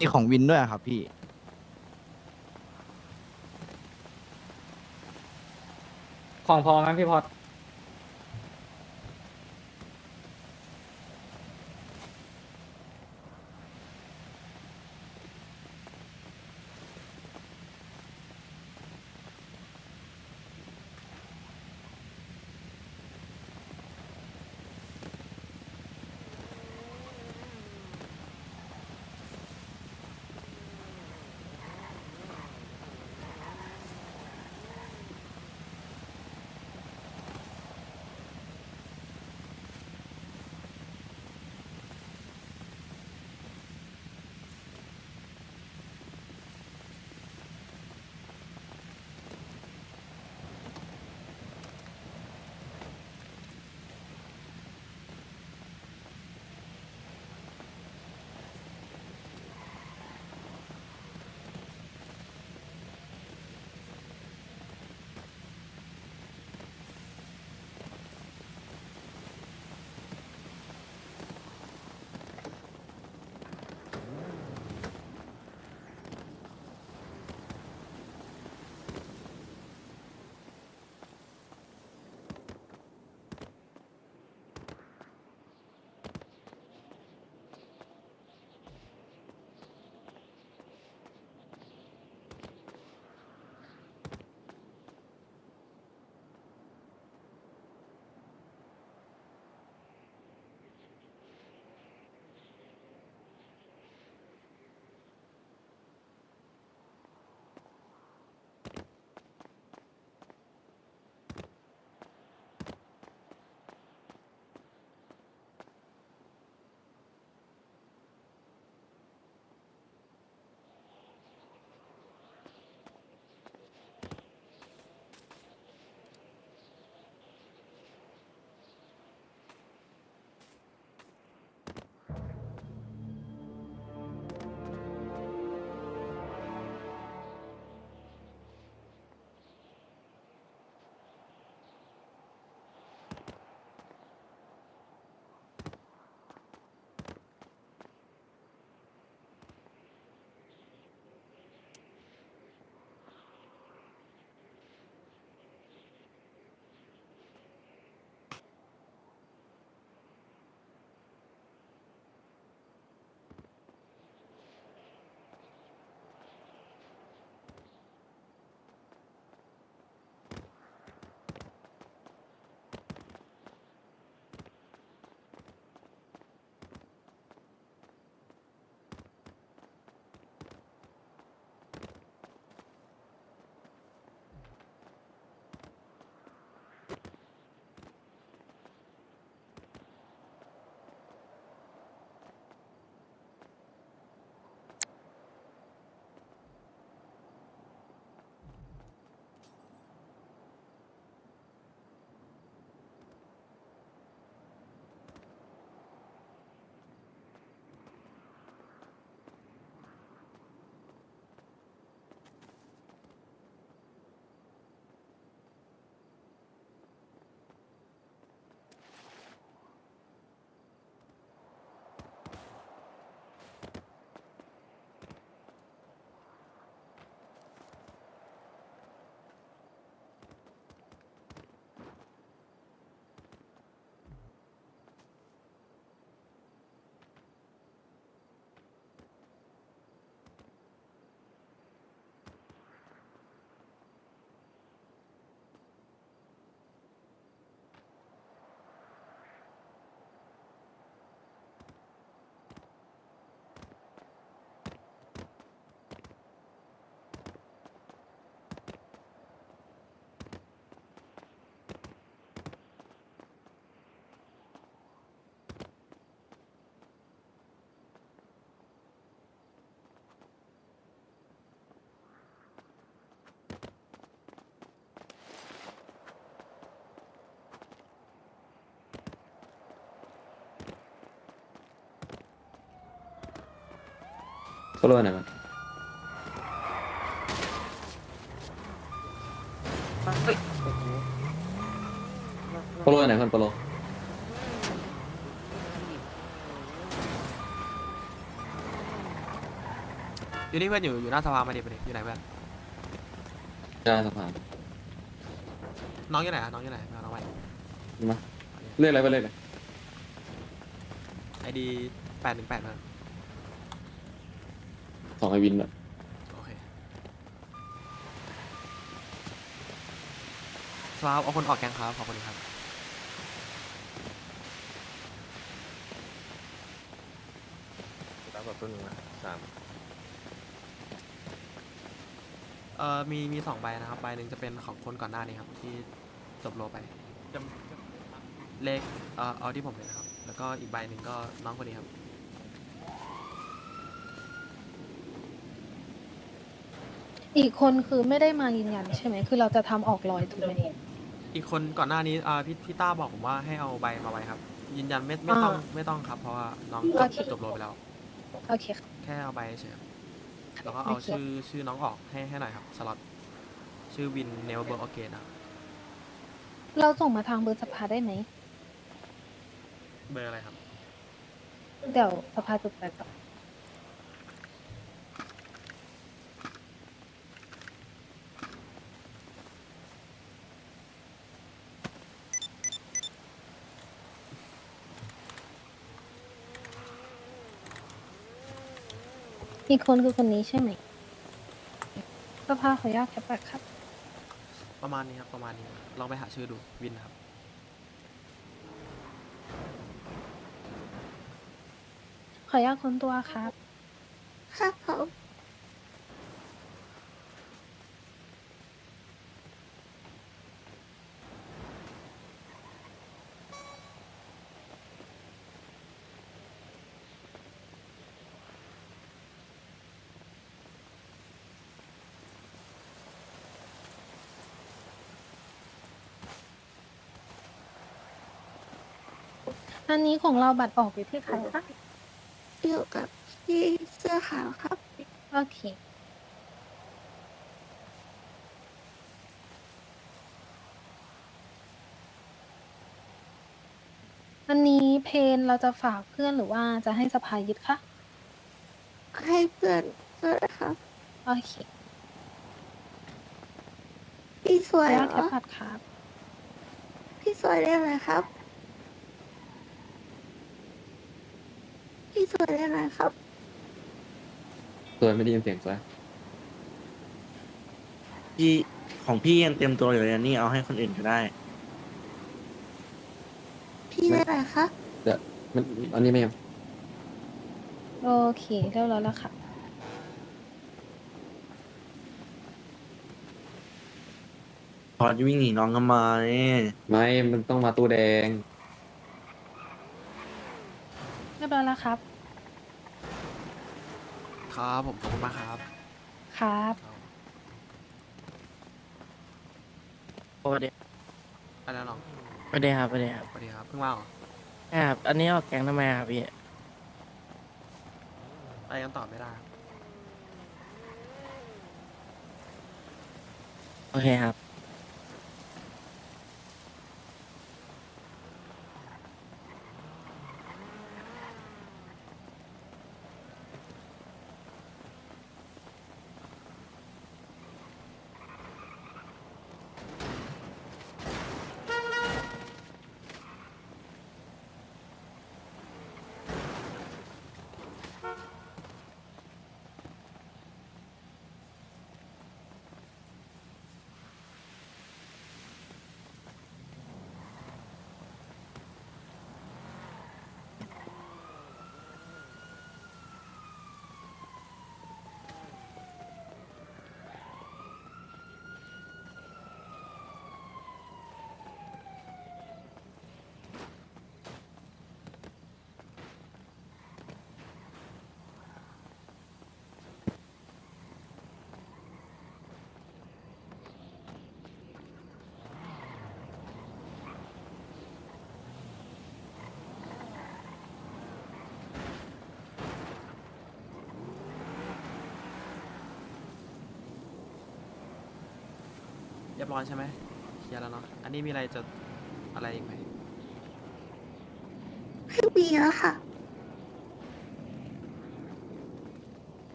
มีของวินด้วยครับพี่ ของพอไหมพี่พอ โซโล่ไหนมันเฮ้ยโซโล่ไหนคนโซโลอยู่นี่เพื่อนอยู่อยู่หน้าสภามาดิมาดิอยู่ไหนเพื่อนหน้าสะพานน้องอยู่ไหนอะน้องอยู่ไหนน้องไปมาเรียกอะไรไปเรียกเลยไอดีแปดหนึ่งแปดมา สองไอวินอะโอเคสภาเอาคนออกแกงครับขอบคุณครับตามแบบตัวหนึ่งนะสามเอ่อมีมีสองใบนะครับใบหนึ่งจะเป็นของคนก่อนหน้านี้ครับ ที่จบโลไปเลขเอ่อเอาที่ผมเลยนะครับ แล้วก็อีกใบหนึ่งก็น้องคนนี้ครับ อีกคนคือไม่ได้มายืนยันใช่ไหมคือเราจะทำออกลอยถูกไหม อีกคนก่อนหน้านี้อ่าพี่พี่ต้าบอกผมว่าให้เอาใบมาไว้ครับ ยืนยันไม่ไม่ต้องอ่าไม่ต้องครับ เพราะว่าน้องโอเค จบโลไปแล้ว โอเคค่ะ แค่เอาใบเฉยครับแล้วก็เอาโอเค ชื่อชื่อน้องออกให้ให้หน่อยครับสล็อตชื่อวินเนลเบอร์ออเกนครับเราส่งมาทางเบอร์สภาได้ไหม เบอร์อะไรครับ เดี๋ยวสภาจุดไปก่อน อีกคนคือคนนี้ใช่ไหมสภาขออนุญาตแคปแบ็คครับ ประมาณนี้ครับ ประมาณนี้ลองไปหาชื่อดูวินครับ ขออนุญาตค้นตัวครับ ครับผม อันนี้ของเราบัตรออกอยู่ที่ใครคะอยู่กับพี่เสื้อขาวครับ โอเค อันนี้เพนเราจะฝากเพื่อนหรือว่าจะให้สภายึดคะ ให้เพื่อนด้วยครับ โอเคพี่สขอวอยนุเหญารตแคปอบัตรครับ พี่สวยเรียกอะไรครับ สวยเรียกอะไรครับตัวไม่ได้ยินเสียงสวยพี่ของพี่ยังเต็มตัวอยู่เลยอันนี่เอาให้คนอื่นก็ได้ พี่เรียกอะไรครับเดี๋ยวมันอันนี้ไม่ยังโอเคเรียบร้อยแล้วค่ะ พอจะวิ่งหนีน้องกันมาเนี่ยไม่ มันต้องมาตู้แดง เรียบร้อยแล้วครับ ครับผมขอบคุณมากครับ ครับ สวัสดีอะไรนะน้องสวัสดีครับสวัสดีครับสวัสดีครับ เพิ่งมาเหรอครับ อันนี้ออกแกงทำไมครับพี่อะไรกันตอบไม่ได้ครับโอเคครับ รียบร้อยใช่ไหมเคลียร์แล้วเนาะ อันนี้มีอะไรจะอะไรอีกไหมไม่มีแล้วค่ะ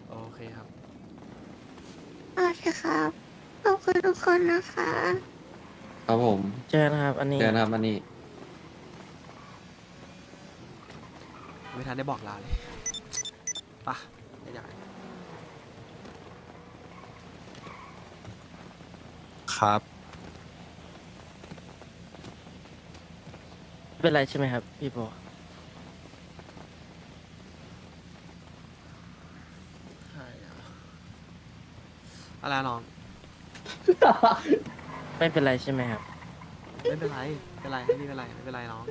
โอเคครับ โอเคครับ ขอบคุณทุกคนนะคะ ครับผมเจอนะครับ อันนี้ เจอนะครับอันนี้ไม่ทันได้บอกลาเลยปะไม่อยาก ครับ ไม่เป็นไรใช่ไหมครับ พี่โบใช่อะอะไรน้อง ไม่เป็นไรใช่ไหมครับ ไม่เป็นไรไม่เป็นไรไม่เป็นไรไม่เป็นไรน้อง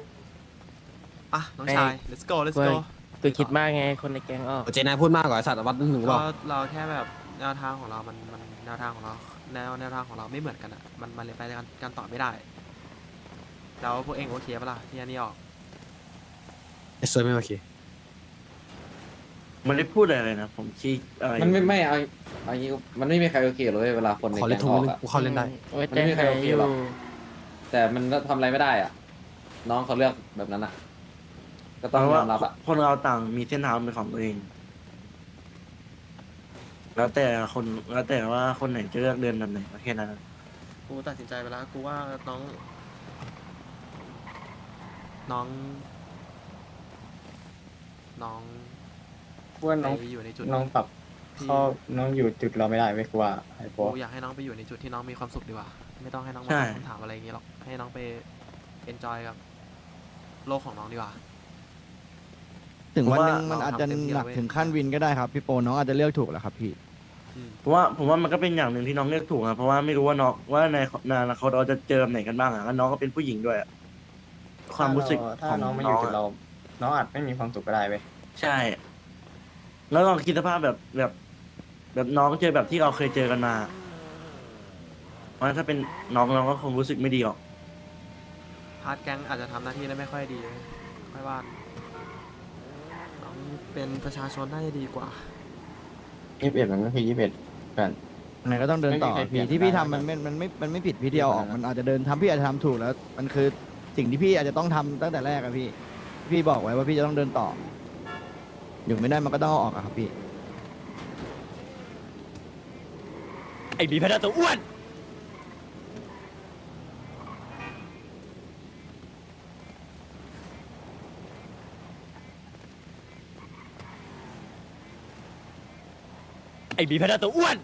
อะน้องไม่ชาย let's go let's เว้ go ยกูคิดมากไงคนในแก๊งออก เจนายพูดมากกว่าไอ้สัตว์วัดหนึ่งหรือเปก็ล่า เราแค่แบบแนวทางของเรามันมันแนวทางของเรา แนวแนวทางของเราไม่เหมือนกันอะมันมันเลยไปกันกันต่อไม่ได้ แล้วพวกเองโอเคปะล่ะที่อันนี้ออกไอ้เซอร์ไม่โอเค มันได้พูดอะไรเลยนะ ผมคิดอะไร มันไม่ไม่เอาเอาอย่างงี้มันไม่มีใครโอเคเลยเวลาคนในขอเล่แก๊นงทุอนอกนึงอะ กูเข้าเล่นได้ ไว้มันใจไม่มีใคใครรโอเคอยู่หรอกแต่มันทำอะไรไม่ได้อะ น้องเขาเลือกแบบนั้นอะ ก็เพต้องราะยว่าอมรับอะ คนเราต่างมีเส้นทางเป็นของตัวเอง แล้วแต่คนแล้วแต่ว่าคนไหนจะเลือกเดินแบบไหนก็แค่นั้นกูตัดสินใจไปแล้วกูว่าน้อง น้อง น้องว่าน้องไปอยู่ในจุดน้องปรับที่ข้อน้องอยู่จุดเราไม่ได้ไม่กว่าไอ้โปกูอยากให้น้องไปอยู่ในจุดที่น้องมีความสุขดีกว่า ไม่ต้องให้น้องมาใช่ตอบคำถามอะไรอย่างเงี้ยหรอกให้น้องไป enjoy กับโลกของน้องดีกว่าถึงวันหนึงผมว่ามันอาจจะเราทำเต็มที่หนักแล้วเว้ยถึงขั้นวินก็ได้ครับพี่โปน้องอาจจะเลือกถูกแหละครับพี่อืม เพราะว่าผมว่ามันก็เป็นอย่างหนึ่งที่น้องเลือกถูกนะเพราะว่าไม่รู้ว่าน้องว่าในในอนาคตเราจะเจอแบบไหนกันบ้างอะแล้วน้องก็เป็นผู้หญิงด้วยอะความรู้สึกถ้าของน้น้อองงไม่อยู่จุดอะเราน้องอาจไม่มีความสุขก็ได้เว้ยใช่ แล้วลองคิดสภาพแบบแบบ แบบน้องเจอแบบที่เราเคยเจอกันมาเพราะถ้าเป็นน้องน้องก็คงรู้สึกไม่ดีหรอก พาร์ทแก๊งอาจจะทำหน้าที่ได้ไม่ค่อยดีเลยค่อยว่าน้องเป็นประชาชนน่าจะดีกว่า ยี่สิบเอ็ดมันก็คือยี่สิบเอ็ดกันยังไงก็ต้องเดินต่อไม่มีใครเปลี่พี่ยนที่พี่ได้ทำมันนะไม่มันไม่มันไม่ผิดพี่ที่เอาออก ไม่เป็นไรนะ มันอาจจะเดินทำพี่อาจจะทำถูกแล้ว มันคือสิ่งที่พี่อาจจะต้องทำตั้งแต่แรกอะพี่ พี่บอกไว้ว่าพี่จะต้องเดินต่อ อยู่ไม่ได้มันก็ต้องเอาออกอะครับพี่ ไอ้บีพนัตัวอ้วน ไอ้บีพนัตัวอ้วน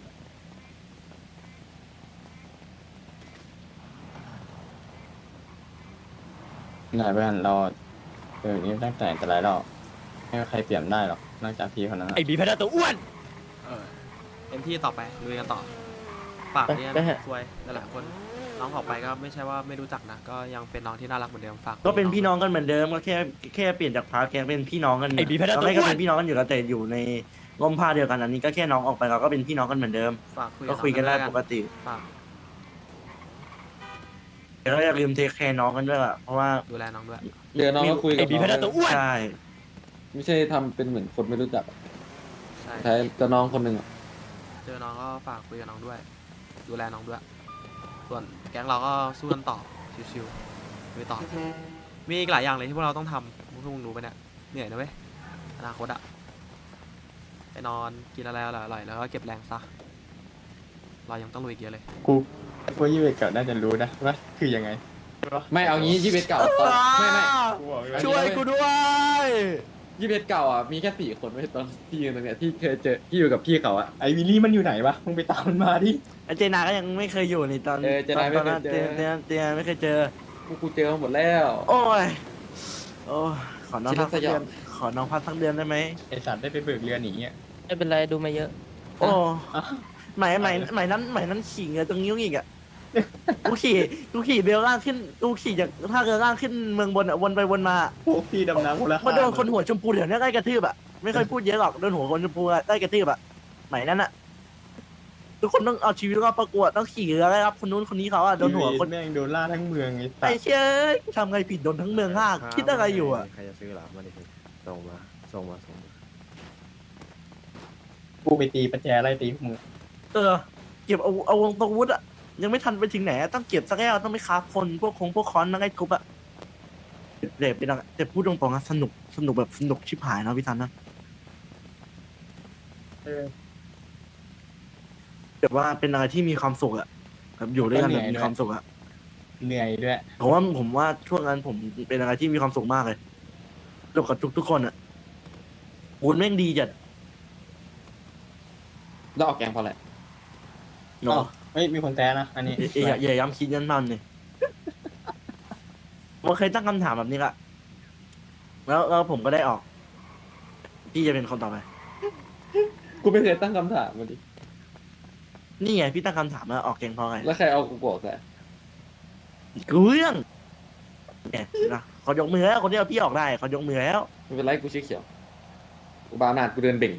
นายเพื่อนเราเออนี่ตั้งแต่แต่ไรเราไม่มีใครเปลี่ยนได้หรอกนอกจากพี่คนนั้นอะไอ้บีพนัตัวอ้วน เออเต็มที่ต่อไปลุยกันต่อฝากเนี่ยไปเถอะซวยหลายๆคนน้องออกไปก็ไม่ใช่ว่าไม่รู้จักนะ ก็ยังเป็นน้องที่น่ารักเหมือนเดิมฝากก็เป็นพี่น้องกันเหมือนเดิมก็แค่แค่เปลี่ยนจากพาร์ทแกงเป็นพี่น้องกันไอ้บีพนัสตอนแรกก็อ้วน เป็นพี่น้องกันอยู่แล้วแต่อยู่ใน ร่มผ้าเดียวกันอันนี้ก็แค่น้องออกไปเราก็เป็นพี่น้องกันเหมือนเดิม ฝากคุยก็คุยกันได้องปกติ ฝากแต่ก็อย่าลืมเทคแคร์น้องกันด้วยล่ะเพราะว่าดูแลน้องด้วย เดี๋ยวน้องก็คุยกัไอ้บบีน้พองนัสตัวอ้วน ใช่ไม่ใช่ทำเป็นเหมือนคนไม่รู้จักอะใช่ ใช้จะน้องคนหนึ่งอะเจอน้องก็ฝากคุยกับน้องด้วย ดูแลน้องด้วย ส่วนแก๊งเราก็สู้กันต่อ ชิวๆไปต่อ มีอีกหลายอย่างเลยที่พวกเราต้องทำพวกมึงรู้ไปะเนี่ย เหนื่อยนะเว้ย อนาคตอะไป นอนกินอะไรอร่อยๆแล้วก็เก็บแรงซะเรายังต้องลุยอีกเยอะเลย กูกูยี่สิบเอ็ดเก่าน่าจะรู้นะว่าคือยังไงไม่เอางี้ยี่สิบเอ็ดเก่าตอนไม่ไม่ กูบอกเลยช่วยกูด้วย ยี่สิบเอ็ดเก่าอะมีแค่สี่คนไว้ตอนที่ยืนตรงเนี้ยที่เคยเจอที่อยู่กับพี่เขาอะ ไอ้วิลลี่มันอยู่ไหนวะ มึงไปตามมันมาดิ ไอเจนาก็ยังไม่เคยอยู่ในตอนเออเจนาไม่ตอนนั้นเคยเจอเจนาเจนาไม่เคยเจอพวกกูเจอมาหมดแล้ว โอ้ย โอ้ยขอน้องชิพัลกสักสยเดืออนนขอน้องพักสักเดือนได้ไหมไอสัตว์ได้ไปเบิกเรือหนีอะ ไม่เป็นไรดูมาเยอะ โอ้หมายหมายหมายนั้นหมายนั้นขี่เงือตรงนิ้วอีกอะ กูขี่กูขี่เบลล่างขึ้นกูขี่จากท่าเรือล่างขึ้นเมืองบนอะวนไปวนมาพวกพี่ดำน้ำคนละมาโดนคนหัวชมพูเดี๋ยวนี้ได้กระทืบอะไม่ค่อยพูดเยอะหรอกโดนหัวคนชมพูอะได้กระทืบอะหมายนั้นอะทุกคนต้องเอาชีวิตรอดประกวดต้องขี่เรือได้รับคนนู้นคนนี้เขาอะโดนหัวคนแม่งโดนล่าทั้งเมืองไอ้สัไอ้ตว์เชี่ยทำไงผิดโดนทั้งเมืองห้าคิดอะไรอยู่อะใครจะซื้อหรอมาดิส่งมาส่งมาส่งมา กูไปตีประแจไล่ตีพวกมึงเออ เก็บเอาเอาวงตะวุธอะยังไม่ทันไปถึงไหนอะต้องเก็บสักแก้วต้องไปคาบคนพวกคงพวกคอนนั่งไอ้ทุบอะเด็บไปดังแต่พูดตรงๆนะสนุกสนุกแบบสนุกชิบหายนะพี่ทันนะเออแบบว่าเป็นอะไรที่มีความสุขอะแบบอยู่ด้วยกันแบบมีความสุขอะเหนื่อยด้วยผมว่าผมว่าช่วงนั้นผมเป็นอะไรที่มีความสุขมากเลยสนุกกับทุกทุกๆคนอะวุ้นแม่งดีจัด แล้วออกแกงเพราะอะไรเนาะเฮ้ยมีคนแท้นะ อันนี้เอยอย่าอย่าย้ำคิดยันมันเลยผมเคยตั้งคำถามแบบนี้ละแล้วแล้วผมก็ได้ออก พี่จะเป็นคนต่อไป กูไม่เคยตั้งคำถามมาดิ นี่ไงพี่ตั้งคำถามแล้วออกเก่งเพราะไง แล้วใครเอากูบอกแต่รู้เรื่องเนี่ยนะเขายกมือแล้วคนที่เอาพี่ออกได้เขายกมือแล้วไม่เป็นไรกูชื่อเขียวกูบาอำนาจกูเดินเบ่ง